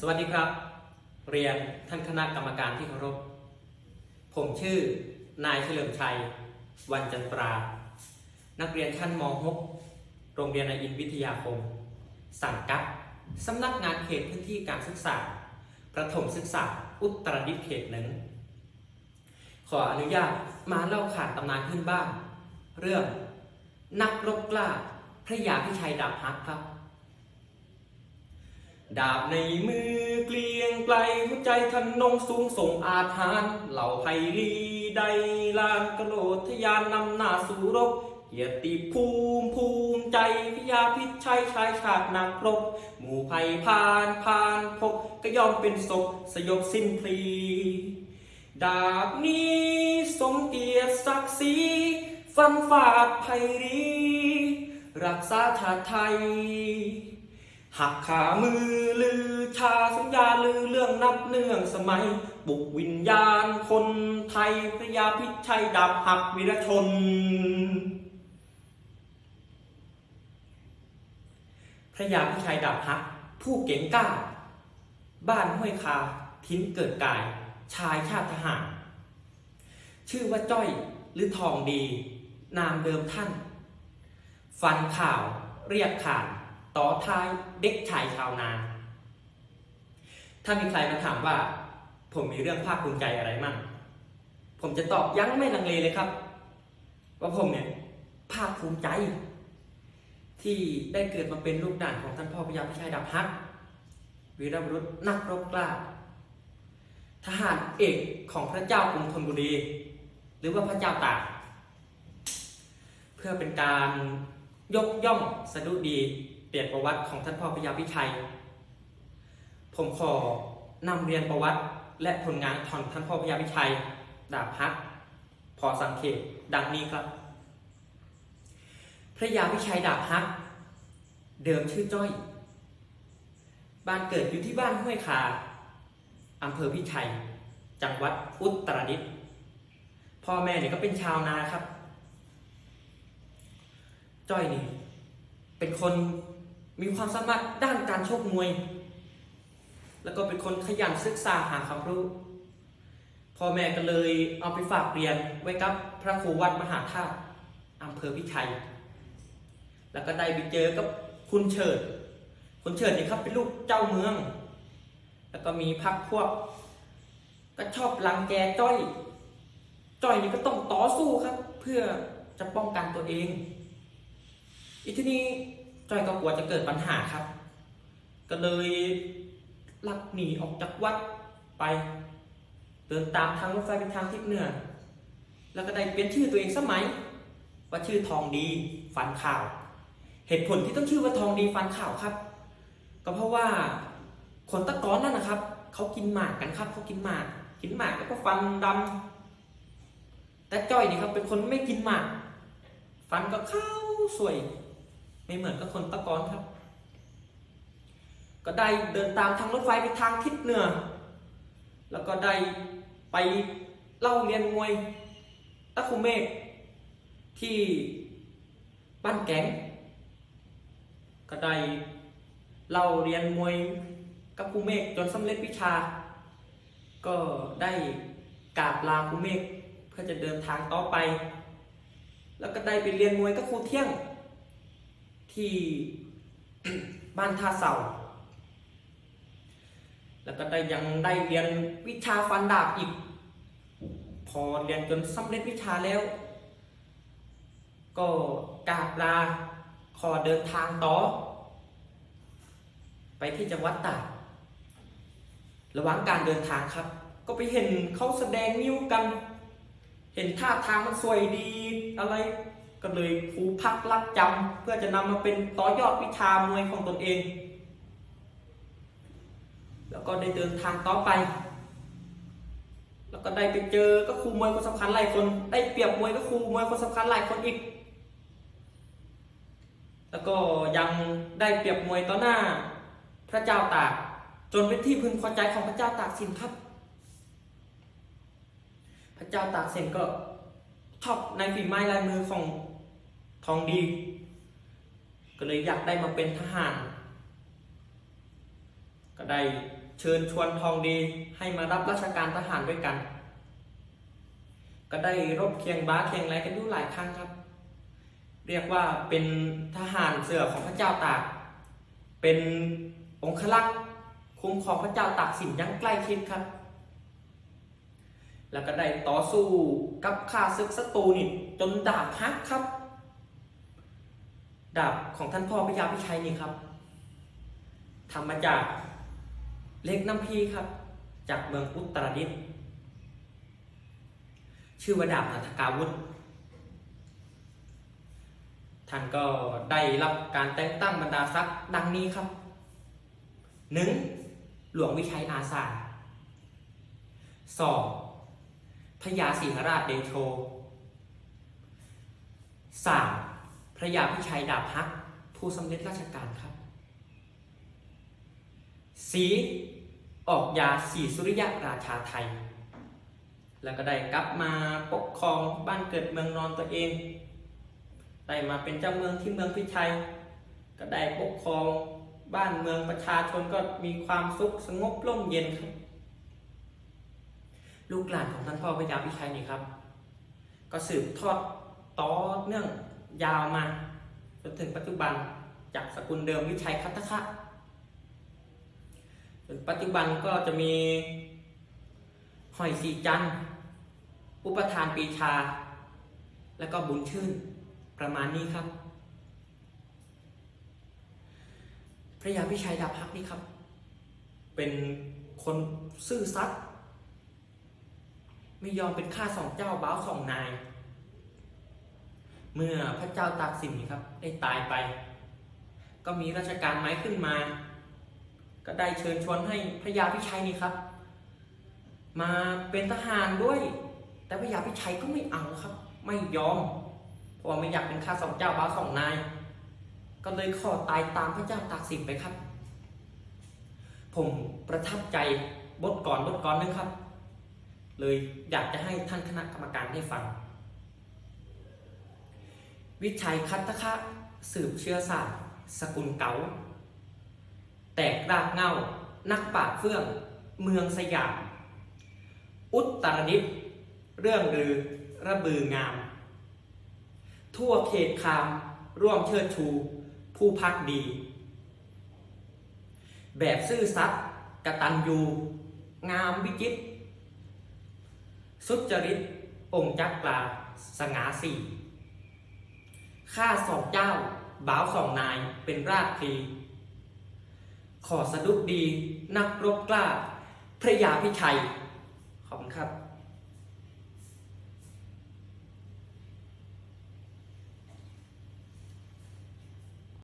สวัสดีครับ เรียนท่านคณะกรรมการที่เคารพ ผมชื่อนายเฉลิมชัย วันจันตรา นักเรียนชั้นม .6 โรงเรียนนายอินวิทยาคม สังกัดสำนักงานเขตพื้นที่การศึกษา ประถมศึกษา อุตรดิตถ์เขตหนึ่ง ขออนุญาตมาเล่าขานตำนานขึ้นบ้านเรื่องนักรบกล้าพระยาพิชัยดาบฮักครับ ดาบในมือเกลียงไกลหัวใจทนนงสูงส่งอาถรรพ์เหล่าไพลีใดลานกระโดดทะยานนำหน้าสู่รบ เกียรติภูมิภูมิใจพิยาพิชัยชายชาตินักรบ หมู่ภัยพานพานพบก็ยอมเป็นศพสยบสิ้นพลีดาบนี้สมเกียรติศักดิ์ศรีฟันฝาดไพรี รักษาชาติไทย หักขามือลือชาสัญญาลือเรื่องนับเนื่องสมัย บุกวิญญาณคนไทยพระยาพิชัยดาบหักวีรชน พระยาพิชัยดาบหัก ผู้เก่งกล้า บ้านห้วยคาทิ้นเกิดกาย ชายชาติทหาร ชื่อว่าจ้อยหรือทองดี นามเดิมท่าน ฟันข่าวเรียกขาน ต่อท้ายเด็กชายชาวนา ถ้ามีใครมาถามว่า ผมมีเรื่องภาคภูมิใจอะไรมั่ง ผมจะตอบยั้งไม่ลังเลเลยครับ ว่าผมเนี่ยภาคภูมิใจ ที่ได้เกิดมาเป็นลูกด่านของท่านพ่อพญาพิชัยดาบฮักวีรบุรุษนักรบกล้า ทหารเอกของพระเจ้ากรุงธนบุรี หรือว่าพระเจ้าตากเพื่อเป็นการยกย่องสะดุดี เปลี่ยนประวัติของท่านพ่อพญาพิชัย ผมขอนำเรียนประวัติและผลงานของท่านพ่อพญาพิชัย ดาบฮักพอสังเกตดังนี้ครับ พระยาพิชัยดาบฮัก เดิมชื่อจ้อย บ้านเกิดอยู่ที่บ้านห้วยคาอำเภอพิชัย จังหวัดอุตรดิตถ์พ่อแม่เนี่ยก็เป็นชาวนาครับ จ้อยนี่เป็นคน มีความสามารถด้านการชกมวย แล้วก็เป็นคนขยันศึกษาหาความรู้พ่อแม่ก็เลยเอาไปฝากเรียนไว้กับพระครูวัดมหาธาตุอำเภอพิชัย แล้วก็ได้ไปเจอกับคุณเฉิด คุณเฉิดนี่ครับเป็นลูกเจ้าเมือง แล้วก็มีพักพวก ก็ชอบรังแกจ้อย จ้อยนี่ก็ต้องต่อสู้ครับ เพื่อจะป้องกันตัวเอง อีกทีนี้ จ้อยก็กลัวจะเกิดปัญหาครับ ก็เลยลักหนีออกจากวัดไป เดินตามทางรถไฟเป็นทางทิศเหนือ แล้วก็ได้เปลี่ยนชื่อตัวเองสมัย ว่าชื่อทองดีฟันข่าว เหตุผลที่ต้องชื่อว่าทองดีฟันข่าวครับ ก็เพราะว่าคนตะกอนนั่นนะครับเขากินหมากกันครับเขากินหมาก กินหมากแล้วก็ฟันดำแต่จ้อยนี่ครับเป็นคนไม่กินหมาก ฟันก็เข้าสวย ไม่เหมือนกับคนตะกอนครับ ก็ได้เดินตามทางรถไฟไปทางทิศเหนือ แล้วก็ได้ไปเล่าเรียนมวยตะคุเมฆที่บ้านแก๊งก็ได้เล่าเรียนมวยกับครูเมฆจนสำเร็จวิชา ก็ได้กราบลาครูเมฆเพื่อจะเดินทางต่อไป แล้วก็ได้ไปเรียนมวยกับครูเที่ยง ที่บ้านท่าเสา แล้วก็ได้ยังได้เรียนวิชาฟันดาบอีก พอเรียนจนสำเร็จวิชาแล้ว ก็กราบลาขอเดินทางต่อ ไปที่จังหวัดตากระหว่างการเดินทางครับ ก็ไปเห็นเขาแสดงนิ้วกัน เห็นท่าทางมันสวยดีอะไร ก็เลยครูพักรักจำเพื่อจะนำมาเป็นต่อยอดวิชามวยของตนเอง แล้วก็ได้เดินทางต่อไป แล้วก็ได้ไปเจอก็ครูมวยคนสำคัญหลายคน ได้เปรียบมวยก็ครูมวยคนสำคัญหลายคนอีก แล้วก็ยังได้เปรียบมวยต่อหน้า พระเจ้าตากจนเป็นที่พึงพอใจของพระเจ้าตากสินครับ พระเจ้าตากสินก็ ชอบในฝีไม้ลายมือของทองดี ก็เลยอยากได้มาเป็นทหาร ก็ได้เชิญชวนทองดีให้มารับราชการทหารด้วยกัน ก็ได้รบเคียงบ้าเคียงไรกันอยู่หลายครั้งครับ เรียกว่าเป็นทหารเสือของพระเจ้าตาก เป็นองคลักษ์คุ้มครองพระเจ้าตากสินยังใกล้ชิดครับ แล้วก็ได้ต่อสู้กับข้าศึกศัตรูนี่จนดาบหักครับ ดาบของท่านพ่อพญาพิชัยนี่ครับทำมาจากเล็กน้ำพีครับ จากเมืองอุตรดิตถ์ชื่อว่าดาบนัทกาวุธ ท่านก็ได้รับการแต่งตั้งบรรดาศักดิ์ดังนี้ครับหนึ่งหลวงวิชัยอาสาสอง พระยาสิงหราชเดโชสามพระยาพิชัยดาบฮัก ผู้สำเร็จราชการครับสีออกยาสีสุริยะราชาไทย แล้วก็ได้กลับมาปกครองบ้านเกิดเมืองนอนตัวเอง ได้มาเป็นเจ้าเมืองที่เมืองพิชัย ก็ได้ปกครองบ้านเมืองประชาชนก็มีความสุขสงบร่มเย็นครับ ลูกหลานของท่านพ่อพญาพิชัยนี่ครับ ก็สืบทอดต่อเนื่องยาวมา จนถึงปัจจุบันจากสกุลเดิมวิชัยคัตตคะจนปัจจุบันก็จะมีหอยสีจันอุปทานปีชา แล้วก็บุญชื่นประมาณนี้ครับ พระยาพิชัยดาพักนี่ครับ เป็นคนซื่อสัตย์ ไม่ยอมเป็นข้าสองเจ้าบ้าวสองนาย เมื่อพระเจ้าตากสินครับ ได้ตายไป ก็มีราชการไม้ขึ้นมา ก็ได้เชิญชวนให้พระยาพิชัยนี่ครับ มาเป็นทหารด้วย แต่พระยาพิชัยก็ไม่เอาครับ ไม่ยอมเพราะว่าไม่อยากเป็นข้าสองเจ้าบ้าวสองนาย ก็เลยขอตายตามพระเจ้าตากสินไปครับ ผมประทับใจบทก่อนบทก่อนนึงครับ เลยอยากจะให้ท่านคณะกรรมการได้ฟัง วิชัยคัตตคะสืบเชื้อสายสกุลเกาแตกรากเงานักปราเฟื่อง เมืองสยาม อุตรดิตถ์เรื่องรือระบืองาม ทั่วเขตคามร่วมเชิดชู ผู้พักดี แบบซื่อสัตย์กตัญญูงามวิจิตร สุจริตองค์จักลาสง่าสี่ข้าสองเจ้า บ่าวสองนายเป็นราชพรีขอสะดุกดีนักรบกล้า พระยาพิชัย ขอบคุณครับ